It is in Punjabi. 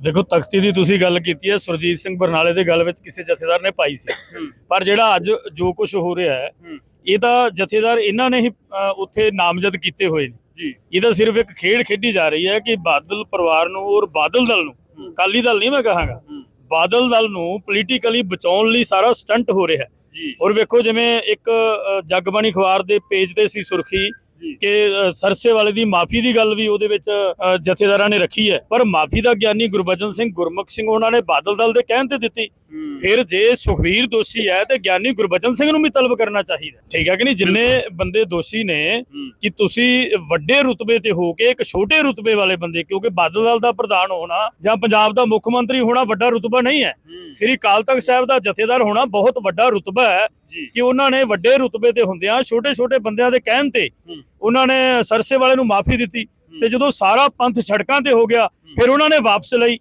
ਦੇਖੋ ਤਖਤੀ ਦੀ ਤੁਸੀਂ ਗੱਲ ਕੀਤੀ ਹੈ ਸੁਰਜੀਤ ਸਿੰਘ ਬਰਨਾਲੇ ਦੇ ਗੱਲ ਵਿੱਚ ਕਿਸੇ ਜਥੇਦਾਰ ਨੇ ਪਾਈ ਸੀ। ਪਰ ਜਿਹੜਾ ਅੱਜ ਜੋ ਕੁਝ ਹੋ ਰਿਹਾ ਹੈ। ਇਹ ਤਾਂ ਜਥੇਦਾਰ ਇਹਨਾਂ ਨੇ ਹੀ ਉੱਥੇ ਨਾਮਜ਼ਦ ਕੀਤੇ ਹੋਏ ਨੇ। ਜੀ। ਇਹਦਾ ਸਿਰਫ ਇੱਕ ਖੇਡ ਖੇਡੀ ਜਾ ਰਹੀ ਹੈ ਕਿ ਬਾਦਲ ਪਰਿਵਾਰ ਨੂੰ ਔਰ ਬਾਦਲ ਦਲ ਨੂੰ ਹੂੰ। ਅਕਾਲੀ ਦਲ ਨਹੀਂ ਮੈਂ ਕਹਾਂਗਾ ਬਾਦਲ ਦਲ ਨੂੰ ਪੋਲੀਟੀਕਲੀ ਬਚਾਉਣ ਲਈ ਸਾਰਾ ਸਟੰਟ ਹੋ ਰਿਹਾ ਹੈ। ਔਰ ਵੇਖੋ ਜਿਵੇਂ ਇੱਕ ਜਗਬਾਣੀ ਅਖਬਾਰ ਦੇ ਪੇਜ ਤੇ ਸੀ ਸੁਰਖੀ ਕਿ ਸਰਸੇ ਵਾਲੇ ਦੀ ਮਾਫੀ ਦੀ ਗੱਲ ਵੀ ਉਹਦੇ ਵਿੱਚ ਜਥੇਦਾਰਾਂ ਨੇ ਰੱਖੀ ਹੈ। ਪਰ ਮਾਫੀ ਦਾ ਗਿਆਨੀ ਗੁਰਬਚਨ ਸਿੰਘ ਗੁਰਮੁਖ ਸਿੰਘ ਉਹਨਾਂ ਨੇ ਬਾਦਲ ਦਲ ਦੇ ਕਹਿਣ ਤੇ ਦਿੱਤੀ। ਫਿਰ ਜੇ ਸੁਖਵੀਰ ਦੋਸ਼ੀ ਹੈ ਤੇ ਗਿਆਨੀ ਗੁਰਬਚਨ ਸਿੰਘ ਨੂੰ ਵੀ ਤਲਬ ਕਰਨਾ ਚਾਹੀਦਾ। ਠੀਕ ਹੈ ਕਿ ਨਹੀਂ? ਜਿੰਨੇ ਬੰਦੇ ਦੋਸ਼ੀ ਨੇ ਕਿ ਤੁਸੀਂ ਵੱਡੇ ਰੁਤਬੇ ਤੇ ਹੋ ਕੇ ਇੱਕ ਛੋਟੇ ਰੁਤਬੇ ਵਾਲੇ ਬੰਦੇ ਕਿਉਂਕਿ ਬਾਦਲ ਦਲ ਦਾ ਪ੍ਰਧਾਨ ਹੋਣਾ ਜਾਂ ਪੰਜਾਬ ਦਾ ਮੁੱਖ ਮੰਤਰੀ ਹੋਣਾ ਵੱਡਾ ਰੁਤਬਾ ਨਹੀਂ ਹੈ। ਸ੍ਰੀ। ਅਕਾਲ ਤਖਤ ਸਾਹਿਬ ਦਾ ਜਥੇਦਾਰ ਹੋਣਾ ਬਹੁਤ ਵੱਡਾ ਰੁਤਬਾ ਹੈ ਕਿ ਉਹਨਾਂ ਨੇ ਵੱਡੇ ਰੁਤਬੇ ਤੇ ਹੁੰਦਿਆਂ ਛੋਟੇ-ਛੋਟੇ ਬੰਦਿਆਂ ਦੇ ਕਹਿਣ ਤੇ। ਉਹਨਾਂ ਨੇ ਸਰਸੇ ਵਾਲੇ ਨੂੰ ਮਾਫੀ ਦਿੱਤੀ ਤੇ ਜਦੋਂ ਸਾਰਾ ਪੰਥ ਸੜਕਾਂ ਤੇ ਹੋ ਗਿਆ ਫਿਰ ਉਹਨਾਂ ਨੇ ਵਾਪਸ ਲਈ।